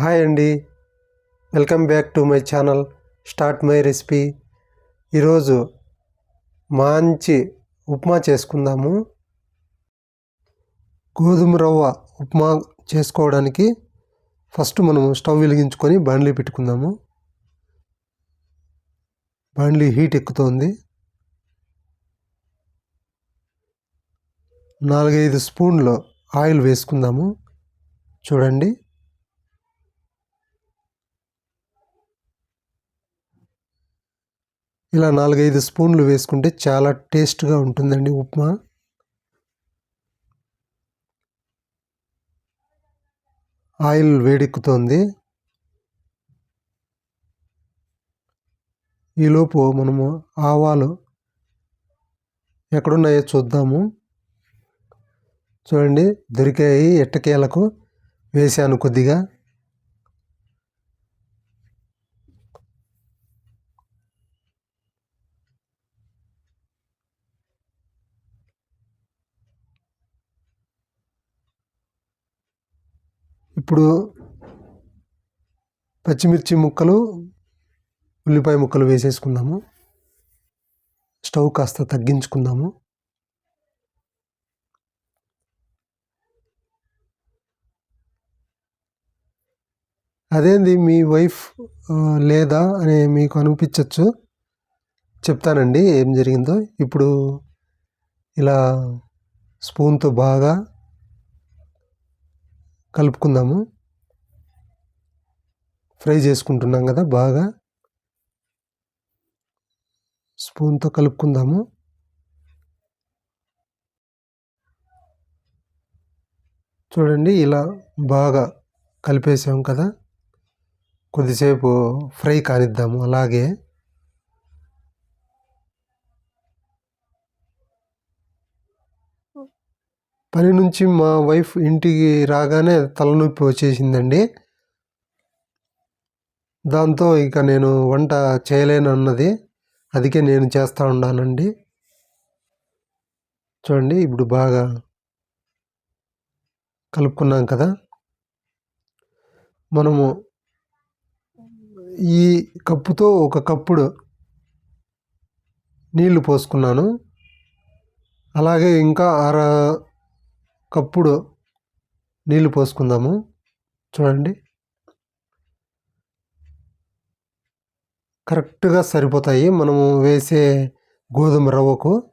Hi అండి. Welcome back to my channel start my recipe. ఈరోజు మంచి ఉప్మా చేసుకుందాము. గోధుమ రవ్వ ఉప్మా చేసుకోవడానికి ఫస్ట్ మనము స్టవ్ వెలిగించుకొని బాండ్లీ పెట్టుకుందాము. బాండ్లీ హీట్ ఎక్కుతోంది. నాలుగైదు స్పూన్లు ఆయిల్ వేసుకుందాము. చూడండి. ఇలా నాలుగైదు స్పూన్లు వేసుకుంటే చాలా టేస్ట్గా ఉంటుందండి ఉప్మా. ఆయిల్ వేడెక్కుతోంది. ఈలోపు మనము ఆవాలు ఎక్కడున్నాయో చూద్దాము. చూడండి దొరికాయి ఎట్టకేలకు వేసాను కొద్దిగా. ఇప్పుడు పచ్చిమిర్చి ముక్కలు ఉల్లిపాయ ముక్కలు వేసేసుకుందాము. స్టవ్ కాస్త తగ్గించుకుందాము. అదేంది మీ వైఫ్ లేదా అని మీకు అనిపించవచ్చు చెప్తానండి ఏం జరిగిందో. ఇప్పుడు ఇలా స్పూన్తో బాగా కలుపుకుందాము. ఫ్రై చేసుకుంటున్నాం కదా బాగా. స్పూన్తో కలుపుకుందాము. చూడండి ఇలా బాగా కలిపేసాం కదా. కొద్దిసేపు ఫ్రై కానిద్దాము అలాగే. పని నుంచి మా వైఫ్ ఇంటికి రాగానే తలనొప్పి వచ్చేసిందండి. దాంతో ఇక నేను వంట చేయలేను అన్నది. అందుకే నేను చేస్తూ ఉన్నానండి చూడండి ఇప్పుడు బాగా కలుపుకున్నాం కదా. మనము ఈ కప్పుతో ఒక కప్పుడు నీళ్ళు పోసుకున్నాను. అలాగే ఇంకా అర కప్పుడు నీళ్ళు పోసుకుందాము. చూడండి. కరెక్ట్గా సరిపోతాయి. మనము వేసే గోధుమ రవ్వకు.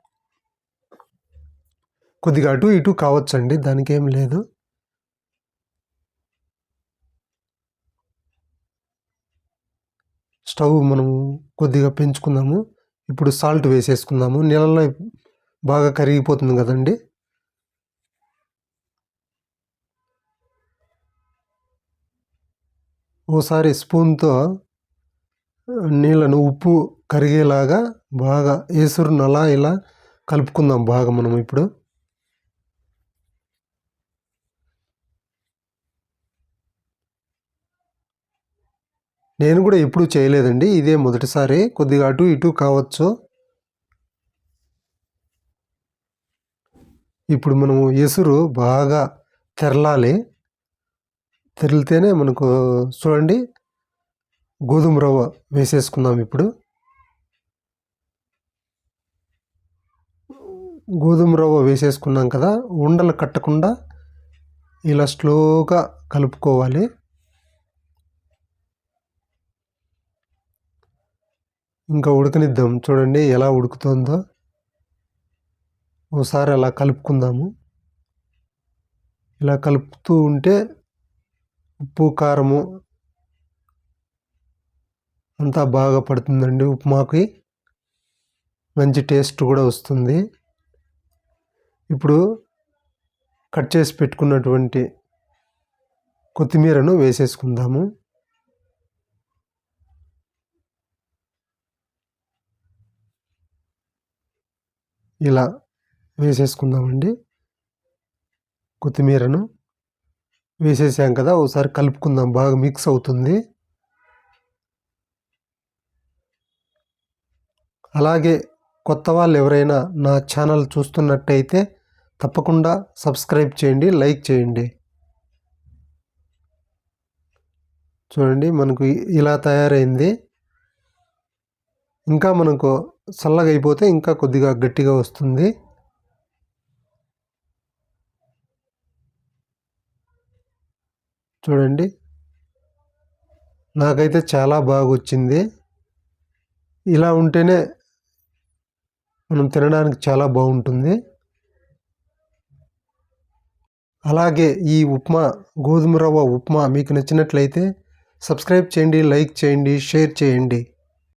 కొద్దిగా అటు ఇటు కావచ్చండి. దానికి ఏం లేదు. స్టవ్ మనం కొద్దిగా పెంచుకుందాము. ఇప్పుడు సాల్ట్ వేసేసుకుందాము. నీళ్ళలో బాగా కరిగిపోతుంది కదండి. ఓసారి స్పూన్తో నీళ్ళను ఉప్పు కరిగేలాగా బాగా ఏసురును అలా ఇలా కలుపుకుందాం బాగా మనం ఇప్పుడు. నేను కూడా ఎప్పుడూ చేయలేదండి ఇదే మొదటిసారి. కొద్దిగా అటు ఇటు కావచ్చు. ఇప్పుడు మనము ఎసురు బాగా తెరలాలి. తిరిగితేనే మనకు చూడండి గోధుమ రవ్వ వేసేసుకుందాం ఇప్పుడు. గోధుమ రవ్వ వేసేసుకున్నాం కదా ఉండలు కట్టకుండా ఇలా స్లోగా కలుపుకోవాలి. ఇంకా ఉడకనిద్దాం చూడండి ఎలా ఉడుకుతుందో. ఒకసారి అలా కలుపుకుందాము. ఇలా కలుపుతూ ఉంటే ఉప్పు కారము అంతా బాగా పడుతుందండి. ఉప్మాకి మంచి టేస్ట్ కూడా వస్తుంది. ఇప్పుడు కట్ చేసి పెట్టుకున్నటువంటి కొత్తిమీరను వేసేసుకుందాము. ఇలా వేసేసుకుందామండి. కొత్తిమీరను వేసేసాం కదా ఒకసారి కలుపుకుందాం బాగా మిక్స్ అవుతుంది. అలాగే కొత్త వాళ్ళు ఎవరైనా నా ఛానల్ చూస్తున్నట్టయితే తప్పకుండా సబ్స్క్రైబ్ చేయండి లైక్ చేయండి. చూడండి మనకు ఇలా తయారైంది. ఇంకా మనకు చల్లగా అయిపోతే ఇంకా కొద్దిగా గట్టిగా వస్తుంది. చూడండి. నాకైతే చాలా బాగా వచ్చింది ఇలా ఉంటేనే మనం తినడానికి చాలా బాగుంటుంది. అలాగే ఈ ఉప్మా గోధుమ రవ్వ ఉప్మా మీకు నచ్చినట్లయితే సబ్స్క్రైబ్ చేయండి లైక్ చేయండి షేర్ చేయండి.